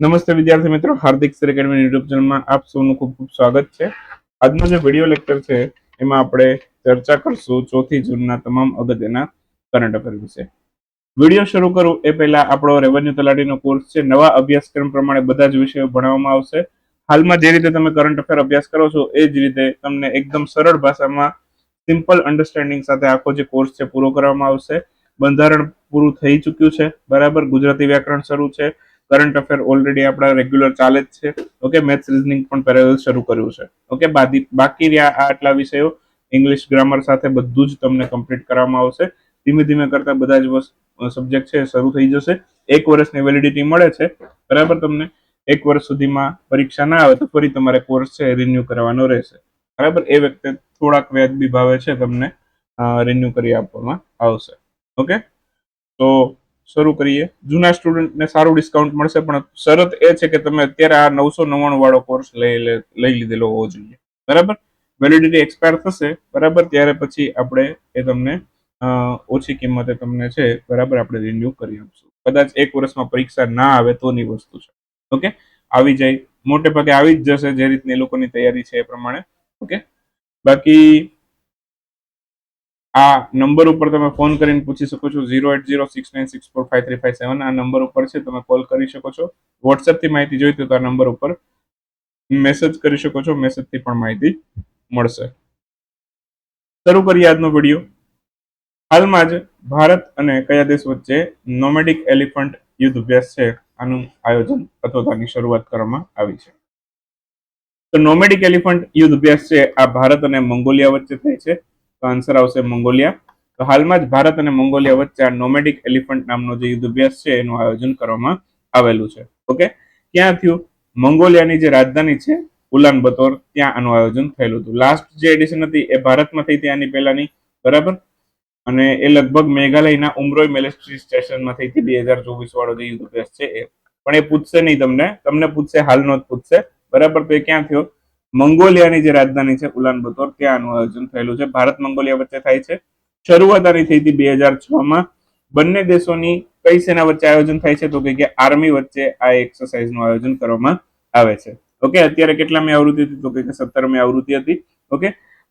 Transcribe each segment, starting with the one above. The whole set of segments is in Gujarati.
નમસ્તે વિદ્યાર્થી મિત્રો, હાર્દિક સર એકેડમી યુટ્યુબ ચેનલમાં આપ સૌનું ખૂબ ખૂબ સ્વાગત છે. આજનો જે વીડિયો લેક્ચર છે, એમાં આપણે ચર્ચા કરશું ચોથી જૂનના તમામ અગત્યના કરંટ અફેર વિશે. વીડિયો શરૂ કરું એ પહેલા આપણો રેવન્યુ તલાટીનો કોર્સ છે. નવા અભ્યાસક્રમ પ્રમાણે બધા જ વિષયો ભણાવવામાં આવશે. હાલમાં જે રીતે તમે કરંટ અફેર અભ્યાસ કરો છો, એ જ રીતે તમને એકદમ સરળ ભાષામાં સિમ્પલ અન્ડરસ્ટેન્ડિંગ સાથે આખો જે કોર્સ છે, પૂરો કરવામાં આવશે. બંધારણ પૂરું થઈ ચૂક્યું છે. બરાબર, ગુજરાતી વ્યાકરણ શરૂ છે. કરંટ અફેર ઓલરેડી આપણા રેગ્યુલર ચાલે જ છે. ઓકે મેથ્સ રિઝનિંગ પણ પેરેલલ શરૂ કર્યું છે. ઓકે બાકી રહ્યા આ આટલા વિષયો ઇંગ્લિશ ગ્રામર સાથે બધું જ તમને કમ્પ્લીટ કરવામાં આવશે. ધીમે ધીમે કરતા બધા જ સબ્જેક્ટ છે શરૂ થઈ જશે. એક વર્ષની વેલિડિટી મળે છે. બરાબર તમને? એક વર્ષ સુધીમાં પરીક્ષા ના આવે તો ફરી તમારે કોર્સ છે રિન્યુ કરવાનો રહેશે. બરાબર? એ વખતે થોડાક વ્યાજબી ભાવે છે તમને રિન્યુ કરી આપવામાં આવશે. ઓકે તો શરૂ કરીએ. જૂના સ્ટુડન્ટને સારું ડિસ્કાઉન્ટ મળશે, પણ શરત એ છે કે તમે અત્યારે આ નવસો નવ્વાણું વાળો કોર્સ લઈ લઈ લીધેલો હોવો જોઈએ. બરાબર? વેલિડિટી એક્સપાયર થશે, બરાબર? ત્યારે પછી આપણે એ તમને ઓછી કિંમતે તમને છે, બરાબર? આપણે રિન્યુ કરી આપશું. કદાચ એક વર્ષમાં પરીક્ષા ના આવે તોની વસ્તુ છે. ઓકે? આવી જાય. મોટે ભાગે આવી જ જશે જે રીતની લોકોની તૈયારી છે એ પ્રમાણે. ઓકે? બાકી આ નંબર ઉપર તમે ફોન કરીને પૂછી શકો છો zero eight zero six nine six four five three five seven. આ નંબર ઉપર છે, તમે કોલ કરી શકો છો. વોટ્સએપથી માહિતી જોઈતી તો આ નંબર ઉપર મેસેજ કરી શકો છો. મેસેજથી પણ માહિતી મળશે. શરૂ કરીએ આજનો વીડિયો. હાલમાં જ ભારત અને કયા દેશ વચ્ચે નોમેડિક એલિફન્ટ યુદ્ધ અભ્યાસ છે? આનું આયોજન અથવા આની શરૂઆત કરવામાં આવી છે. તો નોમેડિક એલિફન્ટ યુદ્ધ અભ્યાસ છે, આ ભારત અને મંગોલિયા વચ્ચે થાય છે. તો આન્સર આવશે મંગોલિયા. તો હાલમાં જ ભારત અને મંગોલિયા વચ્ચે આ નોમેડિક એલિફન્ટ નામનો જે યુદ્ધ અભ્યાસ છે, એનું આયોજન કરવામાં આવેલું છે. ઓકે ક્યાં થયું? મંગોલિયાની જે રાજધાની છે, ઉલાન બતોર, ત્યાં આનું આયોજન થયેલું હતું. લાસ્ટ જે એડિશન હતી, એ ભારતમાં થઈ હતી, આની પહેલાની. બરાબર? અને એ લગભગ મેઘાલયના ઉમરોય મિલિટરી સ્ટેશનમાં થઈ હતી, બે હજાર ચોવીસ વાળો જે યુદ્ધ અભ્યાસ છે એ. પણ એ પૂછશે નહીં તમને. તમને પૂછશે હાલનો જ પૂછશે. બરાબર? તો એ ક્યાં થયો? મંગોલિયાની જે રાજધાની છે ઉલાન બતોર, ત્યાં આયોજન થયેલું છે. ભારત મંગોલિયા વચ્ચે થાય છે. શરૂઆત આની થઈ હતી બે હજાર છ માં બંને દેશોની કઈ સેના વચ્ચે આયોજન થાય છે તો કે આર્મી વચ્ચે આ એક્સરસાઇઝનું આયોજન કરવામાં આવે છે. ઓકે, અત્યારે કેટલામી આવૃત્તિ હતી તો કે સત્તરમી આવૃત્તિ હતી. ઓકે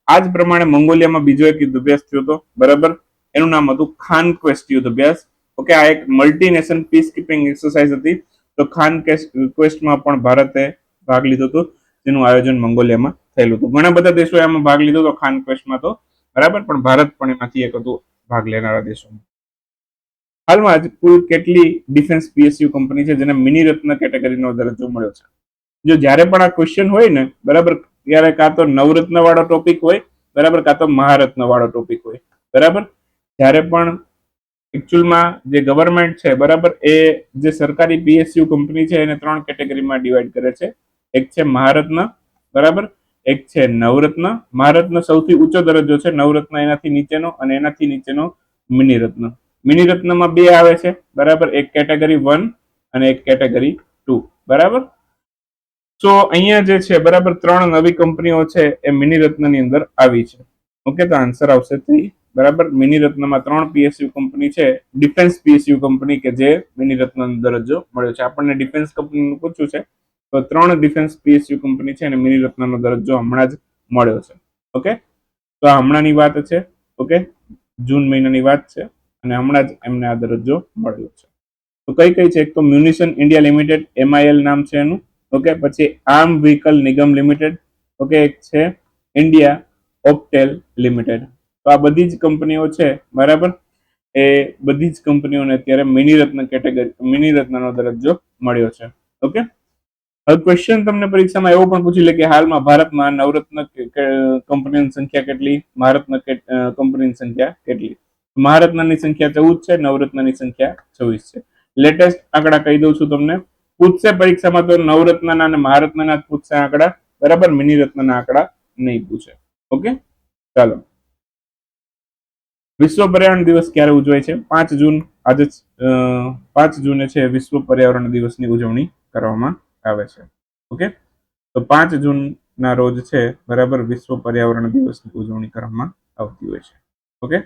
આ જ પ્રમાણે મંગોલિયામાં બીજો એક યુદ્ધ અભ્યાસ થયો હતો. બરાબર? એનું નામ હતું ખાન ક્વેસ્ટ યુદ્ધ અભ્યાસ. ઓકે, આ એક મલ્ટીનેશન પીસ કીપિંગ એક્સરસાઇઝ હતી. તો ખાન ક્વેસ્ટમાં પણ ભારતે ભાગ લીધો હતો. જેનું આયોજન મંગોલિયામાં થયેલું હતું. ઘણા બધા દેશોએ આમાં ભાગ લીધો હતો, ખાન ક્વેસ્ટમાં તો. બરાબર? પણ ભારત પણ એમાંથી એક હતું, ભાગ લેનારા દેશોમાં. હાલમાં જ કુલ કેટલી ડિફેન્સ પીએસયુ કંપની છે, જેને મિની રત્ન કેટેગરીનો દરજ્જો મળ્યો છે. જો જ્યારે પણ આ ક્વેશ્ચન હોય ને, બરાબર? ત્યારે કાં તો નવરત્ન વાળો ટોપિક હોય, બરાબર? કાં તો મહારત્ન વાળો ટોપિક હોય, બરાબર? જ્યારે પણ એકચ્યુઅલમાં જે ગવર્મેન્ટ છે, બરાબર? એ જે સરકારી પીએસયુ કંપની છે, એને ત્રણ કેટેગરીમાં ડિવાઈડ કરે છે. એક છે મહારત્ન, બરાબર? એક છે નવરત્ન. મહારત્ન સૌથી ઊંચો દરજ્જો છે. નવરત્ન એનાથી નીચેનો અને એનાથી નીચેનો મિની રત્ન મિની રત્નમાં બે આવે છે, બરાબર? એક કેટેગરી વન અને એક કેટેગરી ટુ, બરાબર? તો અહીંયા જે છે, બરાબર, ત્રણ નવી કંપનીઓ છે એ મિની રત્નની અંદર આવી છે. ઓકે, તો આન્સર આવશે થ્રી, બરાબર? મિની રત્નમાં ત્રણ પીએસયુ કંપની છે, ડિફેન્સ પીએસયુ કંપની કે જે મિની દરજ્જો મળ્યો છે. આપણને ડિફેન્સ કંપનીનું પૂછ્યું છે. તો ત્રણ ડિફેન્સ પીએસયુ કંપની છે અને મિની રત્નનો દરજ્જો હમણાં જ મળ્યો છે. ઓકે? તો આ હમણાંની વાત છે. ઓકે? જૂન મહિનાની વાત છે અને હમણાં જ એમને આ દરજ્જો મળ્યો છે. તો કઈ કઈ છે? એક તો મ્યુનિશન ઇન્ડિયા લિમિટેડ એમઆઈએલ નામ છે એનું. ઓકે? પછી arm vehicle Nigam limited okay? એક છે ઇન્ડિયા ઓપટેલ લિમિટેડ તો આ બધી જ કંપનીઓ છે, બરાબર? એ બધી જ કંપનીઓને અત્યારે મિની રત્ન કેટેગરી મિની રત્નનો દરજ્જો મળ્યો છે. ઓકે? હવે ક્વેશ્ચન તમને પરીક્ષામાં એવો પણ પૂછી લે કે હાલમાં ભારતમાં નવરત્ન કંપનીની સંખ્યા કેટલી? ભારતમાં કંપનીની સંખ્યા કેટલી? મહારત્નની સંખ્યા ચૌદ છે, નવરત્નની સંખ્યા છવ્વીસ છે. લેટેસ્ટ આંકડા કહી દઉં છું તમને. પૂછશે પરીક્ષામાં તો નવરત્નના અને મહારત્નના પૂછશે આંકડા. બરાબર? મિનિરત્નના આંકડા નહીં પૂછે. ઓકે? ચાલો. વિશ્વ પર્યાવરણ દિવસ ક્યારે ઉજવાય છે? પાંચ જૂન. આજે પાંચ જૂને છે વિશ્વ પર્યાવરણ દિવસની ઉજવણી કરવામાં આવે છે. ઓકે? તો પાંચ જૂનના રોજ છે, બરાબર, વિશ્વ પર્યાવરણ દિવસની ઉજવણી કરવામાં આવતી હોય છે. ઓકે?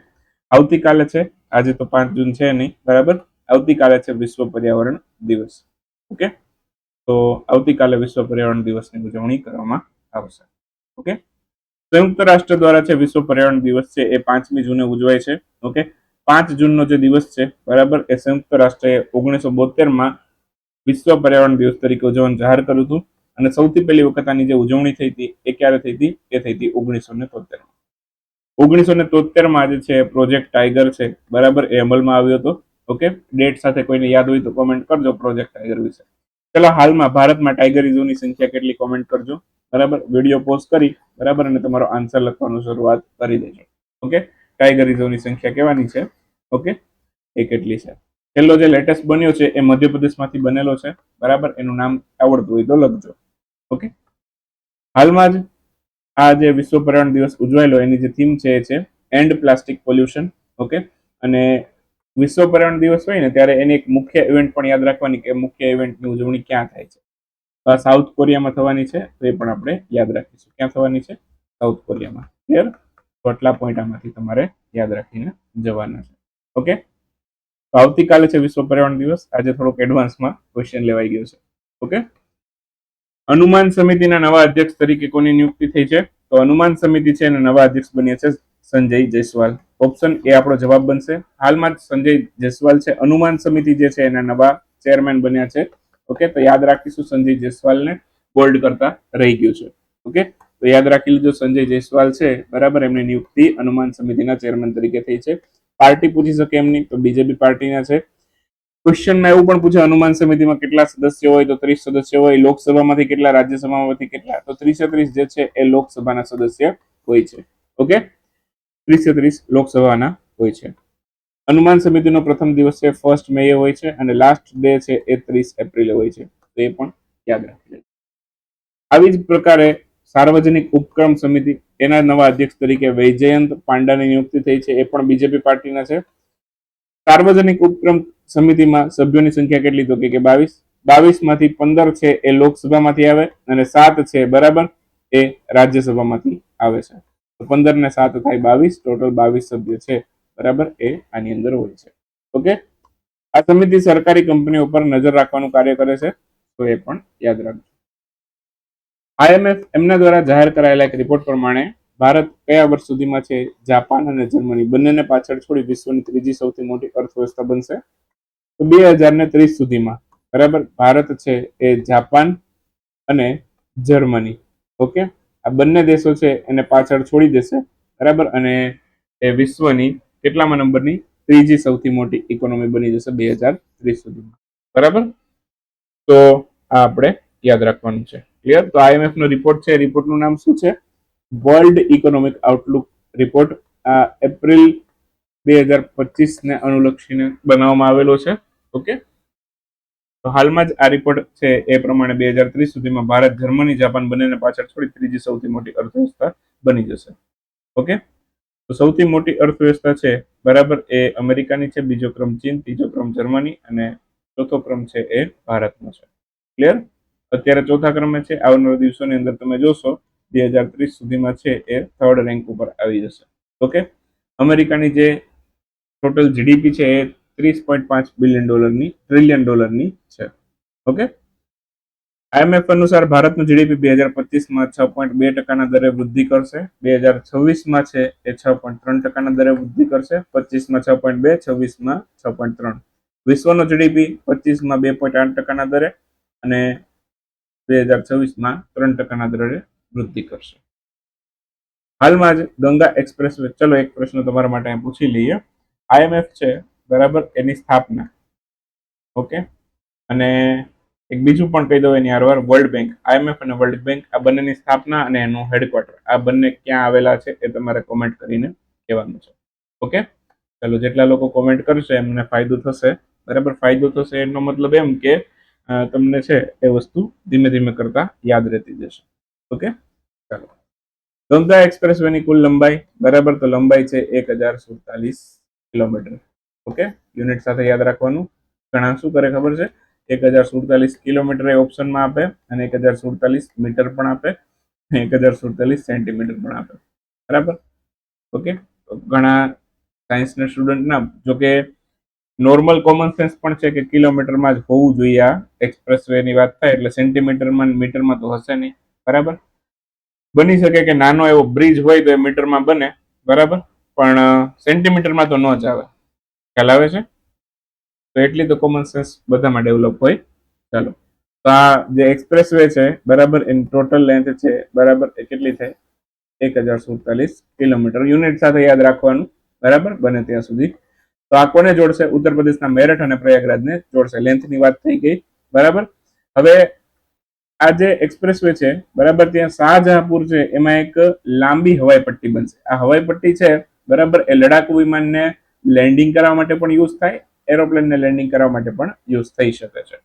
આવતીકાલે છે, આજે તો પાંચ જૂન છે નહીં, બરાબર? આવતીકાલે છે વિશ્વ પર્યાવરણ દિવસ. ઓકે? તો આવતીકાલે વિશ્વ પર્યાવરણ દિવસની ઉજવણી કરવામાં આવશે. ઓકે? સંયુક્ત રાષ્ટ્ર દ્વારા છે, વિશ્વ પર્યાવરણ દિવસ છે, એ પાંચમી જૂને ઉજવાય છે. ઓકે? પાંચ જૂનનો જે દિવસ છે, બરાબર, એ સંયુક્ત રાષ્ટ્રએ ઓગણીસો બોતેરમાં વિશ્વ પર્યાવરણ દિવસ તરીકે ઉજવવાનું જાહેર કર્યું હતું. અને સૌથી પહેલી વખત આની જે ઉજવણી થઈ હતી, એ ક્યારે થઈ હતી? એ થઈ હતી ઓગણીસો ને તોતેરમાં ઓગણીસો ને તોતેરમાં જે છે પ્રોજેક્ટ ટાઈગર છે. બરાબર, એ અમલમાં આવ્યો હતો. ઓકે? ડેટ સાથે કોઈને યાદ હોય તો કોમેન્ટ કરજો પ્રોજેક્ટ ટાઈગર વિશે. ચલો હાલમાં ભારતમાં ટાઈગર રિઝર્વની સંખ્યા કેટલી કોમેન્ટ કરજો. બરાબર? વીડિયો પોસ્ટ કરી, બરાબર? અને તમારો આન્સર લખવાનું શરૂઆત કરી દેજો. ઓકે? ટાઈગર રિઝર્વની સંખ્યા કેવાની છે? ઓકે? એ કેટલી છે? છેલ્લો જે લેટેસ્ટ બન્યો છે એ મધ્યપ્રદેશમાંથી બનેલો છે. બરાબર? એનું નામ આવડતું હોય તો લખજો. ઓકે? હાલમાં જ આ જે વિશ્વ પર્યાવરણ દિવસ ઉજવાયેલો, એની જે થીમ છે એ છે એન્ડ પ્લાસ્ટિક પોલ્યુશન ઓકે? અને વિશ્વ પર્યાવરણ દિવસ હોય ને, ત્યારે એની એક મુખ્ય ઇવેન્ટ પણ યાદ રાખવાની કે મુખ્ય ઇવેન્ટની ઉજવણી ક્યાં થાય છે? આ સાઉથ કોરિયામાં થવાની છે, તો એ પણ આપણે યાદ રાખીશું. ક્યાં થવાની છે? સાઉથ કોરિયામાં ક્લિયર તો આટલા પોઈન્ટ આમાંથી તમારે યાદ રાખીને જવાના છે. ઓકે? તો આવતીકાલે છે વિશ્વ પર્યાવરણ દિવસ. આજે થોડોક એડવાન્સમાં ક્વેશ્ચન લેવાઈ ગયો છે. ઓકે? અનુમાન સમિતિના નવા અધ્યક્ષ તરીકે કોની નિયુક્તિ થઈ છે? તો અનુમાન સમિતિ છે અને નવા અધ્યક્ષ બન્યા છે સંજય જયસ્વાલ. ઓપ્શન એ આપણો જવાબ બનશે. હાલમાં સંજય જયસ્વાલ છે. અનુમાન સમિતિ જે છે એના નવા ચેરમેન બન્યા છે. ઓકે? તો યાદ રાખીશું સંજય જયસ્વાલને બોલ્ડ કરતા રહી ગયું છે. ઓકે? તો યાદ રાખી લીધો સંજય જયસ્વાલ છે. બરાબર, એમની નિયુક્તિ અનુમાન સમિતિના ચેરમેન તરીકે થઈ છે. પાર્ટી પૂછી શકે એમની તો બીજેપી પાર્ટીના છે. ક્વેશ્ચનમાં એવું પણ પૂછે, હનુમાન સમિતિમાં કેટલા સદસ્ય હોય તો ત્રીસ સદસ્ય હોય, લોકસભામાંથી કેટલા, રાજ્યસભામાંથી કેટલા, તો ત્રીસે ત્રીસ જે છે એ લોકસભાના સદસ્ય હોય છે. ઓકે? ત્રીસે ત્રીસ લોકસભાના હોય છે. હનુમાન સમિતિનો પ્રથમ દિવસ છે ફર્સ્ટ મે હોય છે, અને લાસ્ટ ડે છે એ ત્રીસ એપ્રિલે હોય છે. તો એ પણ યાદ રાખી લેજો આવી જ પ્રકારે સાર્વજનિક ઉપક્રમ સમિતિ, એના નવા અધ્યક્ષ તરીકે વૈજયંત પાંડાની નિયુક્તિ થઈ છે, એ પણ બીજેપી પાર્ટીના છે. સાર્વજનિક ઉપક્રમ સમિતિમાં સભ્યોની સંખ્યા કેટલી તો કે બાવીસ બાવીસ. માંથી પંદર છે એ લોકસભામાંથી આવે અને સાત છે બરાબર એ રાજ્યસભામાંથી આવે છે. પંદર ને સાત થાય બાવીસ, ટોટલ બાવીસ સભ્ય છે. બરાબર એ આની અંદર હોય છે. ઓકે? આ સમિતિ સરકારી કંપનીઓ પર નજર રાખવાનું કાર્ય કરે છે, તો એ પણ યાદ રાખજો. આઈએમએફ એમના દ્વારા જાહેર કરાયેલા એક રિપોર્ટ પ્રમાણે ભારત કયા વર્ષ સુધીમાં છે? જાપાન અને જર્મની બંનેને પાછળ છોડી વિશ્વની ત્રીજી સૌથી મોટી અર્થવ્યવસ્થા બનશે? તો બે હજાર ને ત્રીસ સુધીમાં, બરાબર? ભારત છે એ જાપાન અને જર્મની. ઓકે? આ બંને દેશો છે એને પાછળ છોડી દેશે, બરાબર? અને એ વિશ્વની કેટલામાં નંબરની ત્રીજી સૌથી મોટી ઇકોનોમી બની જશે બે હજાર ત્રીસ સુધીમાં. બરાબર? તો આ આપણે યાદ રાખવાનું છે. ક્લિયર તો આઈએમએફ નો રિપોર્ટ છે રિપોર્ટનું નામ શું છે? વર્લ્ડ ઇકોનોમિક આઉટલુક રિપોર્ટ આ એપ્રિલ બે હજાર પચીસને અનુલક્ષીને બનાવવામાં આવેલો છે. ઓકે તો હાલમાં જ આ રિપોર્ટ છે એ પ્રમાણે બે હજાર ત્રીસ સુધીમાં ભારત, જર્મની, જાપાન બંનેને પાછળ છોડી ત્રીજી સૌથી મોટી અર્થવ્યવસ્થા બની જશે. ઓકે તો સૌથી મોટી અર્થવ્યવસ્થા છે, બરાબર, એ અમેરિકાની છે, બીજો ક્રમ ચીન, ત્રીજો ક્રમ જર્મની અને ચોથો ક્રમ છે એ ભારતનો છે. ક્લિયર અત્યારે ચોથા ક્રમે છે. આવનારા દિવસોની અંદર તમે જોશો, બે હજાર ત્રીસ સુધીમાં છે એ થર્ડ રેન્ક ઉપર આવી જશે. ઓકે અમેરિકાની જે ટોટલ જીડીપી છે એ ત્રીસ પોઈન્ટ પાંચ બિલિયન ડોલરની ટ્રિલિયન ડોલરની છે. ઓકે આઈએમએફ અનુસાર ભારતનું જીડીપી બે હજાર પચીસમાં છ પોઈન્ટ બે ટકાના દરે વૃદ્ધિ કરશે. બે હજાર છવ્વીસમાં છે એ છ પોઈન્ટ ત્રણ ટકાના દરે વૃદ્ધિ કરશે. પચીસમાં છ પોઈન્ટ બે, છવ્વીસમાં છ પોઈન્ટ ત્રણ. વિશ્વનો જીડીપી પચીસમાં બે પોઈન્ટ આઠ ટકાના દરે અને બે હજાર છવ્વીસમાં ત્રણ ટકાના દરે વૃદ્ધિ કરશે. હાલમાં જ ગંગા એક્સપ્રેસ વે, ચલો એક પ્રશ્ન તમારા માટે પૂછી લઈએ. આઈએમએફ છે, બરાબર? એની સ્થાપના. ઓકે? અને એક બીજું પણ કહી દઉં એની હારવાર, વર્લ્ડ બેંક. આઈએમએફ અને વર્લ્ડ બેંક, આ બંનેની સ્થાપના અને એનું હેડક્વાર્ટર આ બંને ક્યાં આવેલા છે એ તમારે કોમેન્ટ કરીને કહેવાનું છે. ઓકે? ચાલો, જેટલા લોકો કોમેન્ટ કરશે એમને ફાયદો થશે. બરાબર? ફાયદો થશે એનો મતલબ એમ કે તમને છે એ વસ્તુ ધીમે ધીમે કરતા યાદ રહેતી જશે. ઓકે? ચાલો. ગંગા એક્સપ્રેસ વેની કુલ લંબાઈ, બરાબર તો લંબાઈ છે એક હજાર સુડતાલીસ કિલોમીટર. ઓકે? યુનિટ સાથે યાદ રાખવાનું. ઘણા શું કરે ખબર છે? એક હજાર સુડતાલીસ કિલોમીટર એ ઓપ્શનમાં આપે અને એક હજાર સુડતાલીસ મીટર પણ આપે એક હજાર સુડતાલીસ સેન્ટીમીટર પણ આપે. બરાબર? ઓકે? ઘણા સાયન્સના સ્ટુડન્ટના, જોકે નોર્મલ કોમન સેન્સ પણ છે કે કિલોમીટરમાં જ હોવું જોઈએ આ એક્સપ્રેસ વે ની વાત થાય, એટલે સેન્ટીમીટરમાં મીટરમાં તો હશે નહીં. બરાબર? બની શકે કે નાનો એવો બ્રિજ હોય તો એ મીટરમાં બને, બરાબર? પણ સેન્ટીમીટરમાં તો ન જ આવે. ખ્યાલ આવે છે? તો એટલી તો કોમન સેન્સ બધામાં ડેવલપ હોય. ચાલો. તો આ જે એક્સપ્રેસ વે છે, બરાબર? એની ટોટલ લેન્થ છે, બરાબર? એ કેટલી થાય? એક હજાર સુડતાલીસ કિલોમીટર. યુનિટ સાથે યાદ રાખવાનું. બરાબર? બને ત્યાં સુધી. તો આ કોને જોડશે? ઉત્તર પ્રદેશના મેરઠ અને પ્રયાગરાજને જોડશે. લેન્થની વાત થઈ ગઈ. બરાબર? હવે આ જે એક્સપ્રેસ વે છે, બરાબર, ત્યાં શાહજહાંપુર છે, એમાં એક લાંબી હવાઈ પટ્ટી બનશે. આ હવાઈ પટ્ટી છે, બરાબર, એ લડાકુ વિમાનને લેન્ડિંગ કરવા માટે પણ યુઝ થાય એરોપ્લેનને લેન્ડિંગ કરવા માટે પણ યુઝ થઈ શકે છે.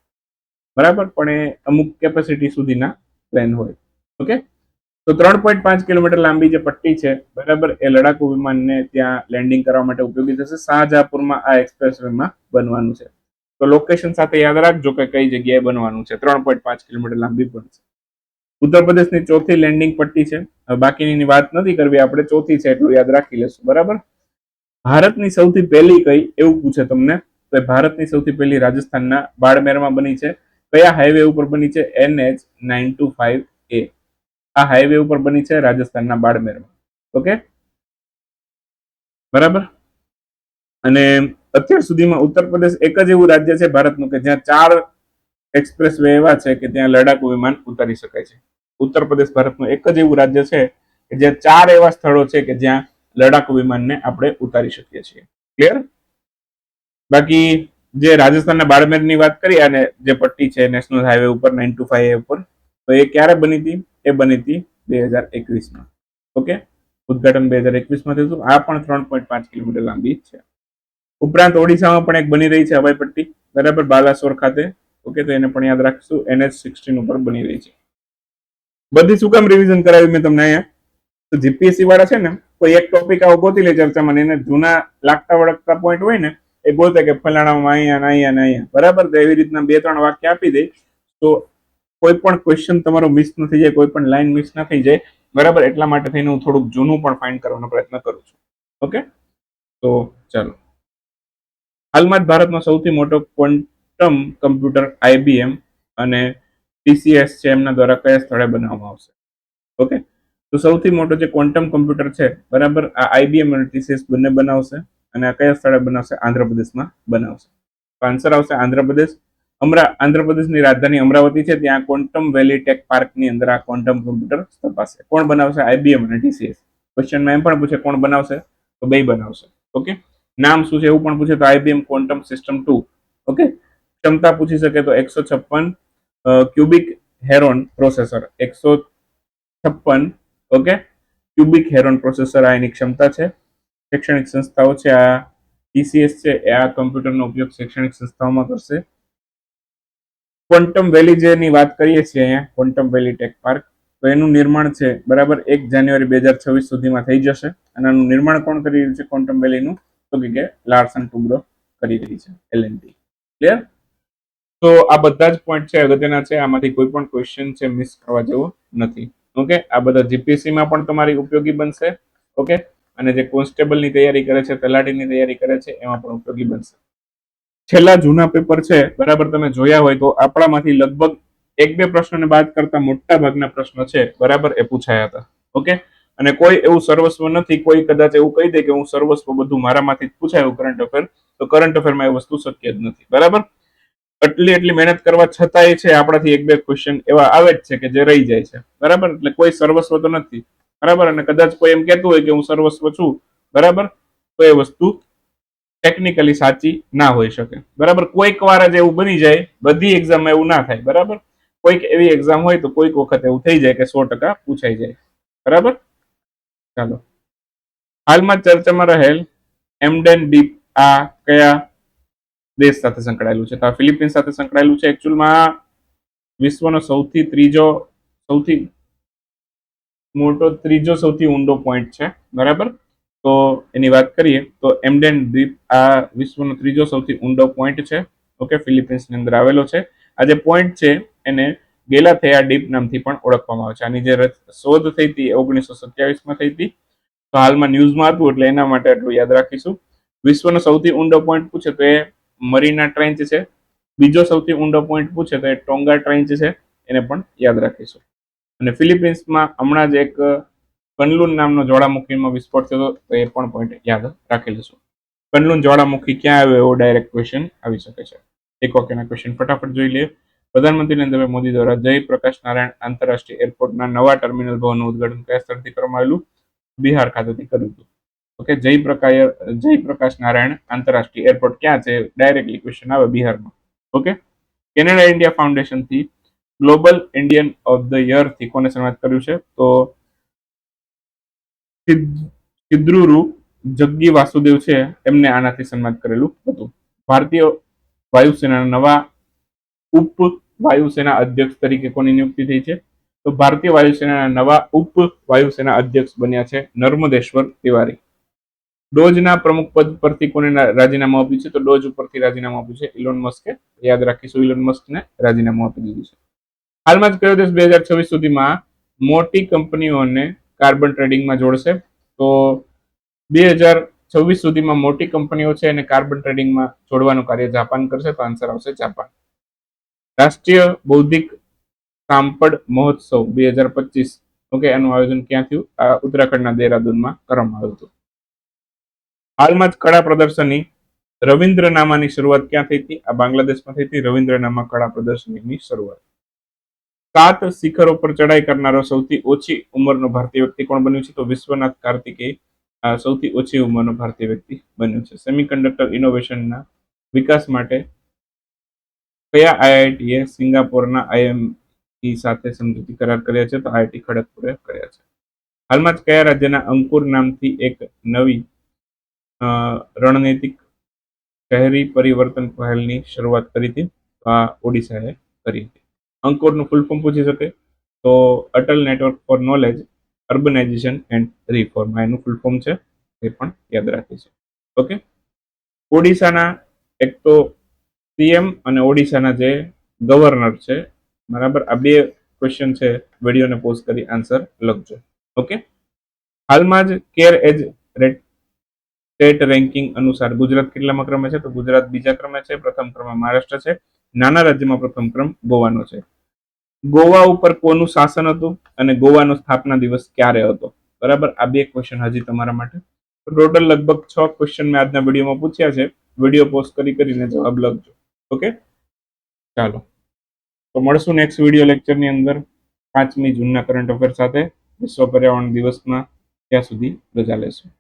બરાબર? પણ એ અમુક કેપેસિટી સુધીના પ્લેન હોય. ઓકે તો ત્રણ પોઈન્ટ પાંચ કિલોમીટર લાંબી જે પટ્ટી છે, બરાબર, એ લડાકુ વિમાનને ત્યાં લેન્ડિંગ કરવા માટે ઉપયોગી થશે. શાહજહાપુરમાં આ એક્સપ્રેસ વેમાં બનવાનું છે. તો લોકેશન સાથે યાદ રાખજો કે કઈ જગ્યાએ બનવાનું છે. ત્રણ પોઈન્ટ પાંચ કિલોમીટર લાંબી છે. ઉત્તર પ્રદેશની ચોથી લેન્ડિંગ પટ્ટી છે. બાકીની વાત નથી કરવી, આપણે ચોથી છે એટલું યાદ રાખી લેશું, બરાબર? ભારતની સૌથી પહેલી કઈ, એવું પૂછે તમને, તો ભારતની સૌથી પહેલી રાજસ્થાનના બાડમેરમાં બની છે. કયા હાઈવે ઉપર બની છે? એનએચ નાઇન ટુ ફાઈવ એ આ હાઈવે ઉપર બની છે રાજસ્થાનના બાડમેરમાં. ઓકે બરાબર? અને અત્યાર સુધીમાં ઉત્તર પ્રદેશ એક જ એવું રાજ્ય છે ભારતનું કે જ્યાં ચાર એક્સપ્રેસ વે એવા છે કે ત્યાં લડાકુ વિમાન ઉતારી શકાય છે. ઉત્તર પ્રદેશ ભારતનું એક જ એવું રાજ્ય છે કે જ્યાં ચાર એવા સ્થળો છે કે જ્યાં લડાકુ વિમાનને આપણે ઉતારી શકીએ છીએ. ક્લિયર બાકી જે રાજસ્થાનના બાડમેરની વાત કરી અને જે પટ્ટી છે નેશનલ હાઈવે ઉપર નાઇન ટુ ફાઈવ ઉપર, તો એ ક્યારે બની હતી? એ બની હતી બે હજાર એકવીસમાં. ઓકે? ઉદઘાટન બે હજાર એકવીસમાં થયું આ પણ ત્રણ પોઈન્ટ પાંચ કિલોમીટર લાંબી છે. ઉપરાંત ઓડિશામાં પણ એક બની રહી છે હવાઈ પટ્ટી બરાબર બાલાસોર ખાતે. ઓકે, તો એને પણ યાદ રાખીશું. એનએચ સિક્સટીન ઉપર બની રહી છે. બધી શું કામ રિવિઝન કરાવી મેં તમને અહીંયા? તો જીપીએસસી વાળા છે ને, કોઈ એક ટોપિક આવો ગોતી લે ચર્ચામાં એને જૂના લાગતા વળગતા પોઈન્ટ હોય ને, એ ગોતે કે ફલાણામાં અહીંયા અહીંયા અહીંયા. બરાબર, તો એવી રીતના બે ત્રણ વાક્ય આપી દે. તો કોઈ પણ ક્વેશ્ચન તમારો મિસ ન થઈ જાય, કોઈ પણ લાઈન મિસ ન થઈ જાય, બરાબર? એટલા માટે થઈને હું થોડુંક જૂનું પણ ફાઇન્ડ કરવાનો પ્રયત્ન કરું છું. ઓકે તો ચાલો. હાલમાં જ ભારતનો સૌથી મોટો ક્વોન્ટમ કમ્પ્યુટર આઈબીએમ અને ટીસીએસ છે, એમના દ્વારા કયા સ્થળે બનાવવામાં આવશે? ઓકે તો સૌથી મોટો જે ક્વોન્ટમ કમ્પ્યુટર છે, બરાબર? આ આઈબીએમ અને ટીસીએસ બંને બનાવશે અને આ કયા સ્થળે બનાવશે? આંધ્રપ્રદેશમાં બનાવશે. આન્સર આવશે આંધ્રપ્રદેશ અમરા, આંધ્રપ્રદેશની રાજધાની અમરાવતી છે, ત્યાં ક્વોન્ટમ વેલી ટેક પાર્કની અંદર આ ક્વોન્ટમ કમ્પ્યુટર તપાસે. કોણ બનાવશે? આઈબીએમ અને ટીસીએસ ક્વેશ્ચનમાં એમ પણ પૂછે, કોણ બનાવશે? તો બે બનાવશે. ઓકે? નામ શું છે એવું પણ પૂછે, તો IBM quantum system two. Okay? ક્ષમતા પૂછી શકે તો એકસો છપ્પન ક્યુબિક હેરોન પ્રોસેસર. એકસો છપ્પન, ઓકે? ક્યુબિક હેરોન પ્રોસેસર આ એની ક્ષમતા છે. શૈક્ષણિક સંસ્થાઓ છે આ ટીસીએસ છે, એ આ કમ્પ્યુટરનો ઉપયોગ શૈક્ષણિક સંસ્થાઓમાં કરશે. ક્વોન્ટમ વેલી જેની વાત કરીએ છીએ અહીંયા ક્વોન્ટમ વેલી ટેક પાર્ક તો એનું નિર્માણ છે બરાબર એક જાન્યુઆરી બે હજાર છવ્વીસ સુધીમાં થઈ જશે. અને આનું નિર્માણ કોણ કરી રહ્યું છે ક્વોન્ટમ વેલીનું તો કે લાર્સન ટુબ્રો કરી રહી છે એલએનટી ક્લિયર તો આ બધા જ પોઈન્ટ છે અગત્યના છે, આમાંથી કોઈ પણ ક્વેશ્ચન છે મિસ કરવા જેવો નથી. ઓકે આ બધા જીપીએસસીમાં પણ તમારી ઉપયોગી બનશે. ઓકે અને જે કોન્સ્ટેબલની તૈયારી કરે છે, તલાટીની તૈયારી કરે છે, એમાં પણ ઉપયોગી બનશે. છેલ્લા જૂના પેપર છે, બરાબર તમે જોયા હોય તો આપણામાંથી લગભગ એક બે પ્રશ્નોને બાદ કરતા મોટા ભાગના પ્રશ્નો છે, બરાબર, એ પૂછાયા હતા. ઓકે? અને કોઈ એવું સર્વસ્વ નથી, કોઈ કદાચ એવું કહી દે કે હું સર્વસ્વ બધું મારામાંથી પૂછાયું કરંટ અફેર તો કરંટ અફેરમાં એ વસ્તુ શક્ય જ નથી, બરાબર? એટલી એટલી મહેનત કરવા છતાંય છે આપણાથી એક બે ક્વેશ્ચન એવા આવે જ છે કે જે રહી જાય છે, બરાબર? એટલે કોઈ સર્વસ્વ તો નથી, બરાબર? અને કદાચ કોઈ એમ કહેતું હોય કે હું સર્વસ્વ છું, બરાબર? તો એ વસ્તુ ટેકનિકલી સાચી ના હોઈ શકે. બરાબર? કોઈક વાર જ એવું બની જાય, બધી એક્ઝામમાં એવું ના થાય, બરાબર? કોઈક એવી એક્ઝામ હોય તો કોઈક વખત એવું થઈ જાય કે સો ટકા પૂછાઈ જાય. બરાબર? ચાલો. હાલમાં ચર્ચામાં રહેલ એમડેન ડીપ આ કયા દેશ સાથે સંકળાયેલું છે? તો આ ફિલિપિન્સ સાથે સંકળાયેલું છે એકચ્યુઅલમાં વિશ્વનો સૌથી ત્રીજો, સૌથી મોટો, ત્રીજો સૌથી ઊંડો પોઈન્ટ છે. બરાબર? તો એની વાત કરીએ, તો એમડેન દ્વીપ આ વિશ્વનો ત્રીજો સૌથી ઊંડો પોઈન્ટ છે. ઓકે ફિલિપિન્સની અંદર આવેલો છે. આ જે પોઈન્ટ છે, એને ગેલા થયા ડીપ નામથી પણ ઓળખવામાં આવે છે. આની જે શોધ થઈ હતી ઓગણીસો સત્યાવીસમાં થઈ હતી. તો હાલમાં ન્યૂઝમાં હતું, એટલે એના માટે આટલું યાદ રાખીશું. વિશ્વનો સૌથી ઊંડો પોઈન્ટ પૂછે તો એ મરીના ટ્રેન્ચ છે. બીજો સૌથી ઊંડો પોઈન્ટ પૂછે તો એ ટોંગા ટ્રેન્ચ છે. એને પણ યાદ રાખીશું. અને ફિલિપિન્સમાં હમણાં જ એક કનલુન નામનો જ્વાળામુખીમાં વિસ્ફોટ થયો તો એ પણ પોઈન્ટ યાદ રાખી લઈશું કનલુન જ્વાળામુખી ક્યાં આવ્યો એવો ડાયરેક્ટ ક્વેશ્ચન આવી શકે છે. એક વાક્યના ક્વેશ્ચન ફટાફટ જોઈ લઈએ પ્રધાનમંત્રી નરેન્દ્ર મોદી દ્વારા જય પ્રકાશ નારાયણ આંતરરાષ્ટ્રીય એરપોર્ટના નવા ટર્મિનલ ભવનનું ઉદ્ઘાટન કયા સ્થળથી કરવામાં આવેલું? બિહાર ખાતેથી કર્યું હતું. ઓકે જય પ્રકાશ જય પ્રકાશ નારાયણ આંતરરાષ્ટ્રીય એરપોર્ટ ક્યાં છે? ડાયરેક્ટલી ક્વેશ્ચન આવે બિહારમાં. ઓકે? કેનેડા ઇન્ડિયા ફાઉન્ડેશનથી ગ્લોબલ ઇન્ડિયન ઓફ ધ યરથી કોને સન્માનિત કર્યું છે? તો સિદ્રુરુ જગ્ગી વાસુદેવ છે, એમને આનાથી સન્માનિત કરેલું હતું. ભારતીય વાયુસેનાના નવા ઉપ વાયુસેના અધ્યક્ષ તરીકે કોની નિયુક્તિ થઈ છે? તો ભારતીય વાયુસેનાના નવા ઉપ વાયુસેના અધ્યક્ષ બન્યા છે નર્મદેશ્વર તિવારી. ડોજના પ્રમુખ પદ પરથી કોને રાજીનામું આપ્યું છે? તો ડોજ ઉપરથી રાજીનામું આપ્યું છે ઇલોન મસ્કે. યાદ રાખીશું, ઇલોન મસ્કને રાજીનામું આપી દીધું છે. હાલમાં જ કયો દેશ બે હજાર છવ્વીસ સુધીમાં મોટી કંપનીઓને કાર્બન ટ્રેડિંગમાં જોડશે. તો બે હજાર છવ્વીસ સુધીમાં મોટી કંપનીઓ છે એને કાર્બન ટ્રેડિંગમાં જોડવાનું કાર્ય જાપાન કરશે. તો આન્સર આવશે જાપાન. રાષ્ટ્રીય બૌદ્ધિક સાંપડ મહોત્સવ બે હજાર પચીસ. ઓકે એનું આયોજન ક્યાં થયું? આ ઉત્તરાખંડના દેહરાદૂનમાં કરવામાં આવ્યું હતું. હાલમાં જ કળા પ્રદર્શની રવિન્દ્રનામાની શરૂઆત ક્યાં થઈ હતી? આ બાંગ્લાદેશમાં થઈ હતી. રવિન્દ્રનામા કળા પ્રદર્શનીની શરૂઆત. સાત શિખરો પર ચડાઈ કરનારો સૌથી ઓછી ઉંમરનો ભારતીય વ્યક્તિ કોણ બન્યું છે? તો વિશ્વનાથ કાર્તિકેય સૌથી ઓછી ઉંમરનો ભારતીય વ્યક્તિ બન્યો છે. સેમિકન્ડક્ટર ઇનોવેશનના વિકાસ માટે કયા આઈઆઈટીએ સિંગાપોરના આઈએમઈ સાથે સમજૂતી કરાર કર્યા છે? તો આઈઆઈટી ખડગપુરે કર્યા છે. હાલમાં જ કયા રાજ્યના અંકુર નામથી એક નવી રણનૈતિક શહેરી પરિવર્તન પહેલની શરૂઆત કરી હતી? આ ઓડિશાએ કરી હતી. અંકુરનું ફૂલ ફોર્મ પૂછી શકે. તો Atal network for knowledge urbanisation and reform એનું ફૂલ ફોર્મ છે, એ પણ યાદ રાખીશું ઓકે ઓડિશાના એક તો સીએમ અને ઓડિશાના જે ગવર્નર છે, બરાબર? આ બે ક્વેશ્ચન છે, વિડીયોને પોઝ કરી આન્સર લખજો. ઓકે હાલમાં જ care edge rate state ranking અનુસાર ગુજરાત કેટલામાં ક્રમે છે? તો ગુજરાત બીજા ક્રમે છે, પ્રથમ ક્રમે મહારાષ્ટ્ર છે. નાના રાજ્યમાં પ્રથમ ક્રમ ગોવાનો છે. ગોવા ઉપર કોનું શાસન હતું અને ગોવાનો સ્થાપના દિવસ ક્યારે હતો? બરાબર? આ બે ક્વેશ્ચન હજી તમારા માટે. ટોટલ લગભગ છ ક્વેશ્ચન મેં આજના વિડીયોમાં પૂછ્યા છે. વીડિયો પોસ્ટ કરી કરીને જવાબ લખજો. ઓકે ચાલો. તો મળશું નેક્સ્ટ વીડિયો લેક્ચરની અંદર પાંચમી જૂનના કરંટ અફેર સાથે. વિશ્વ પર્યાવરણ દિવસમાં ત્યાં સુધી રજા લેશું.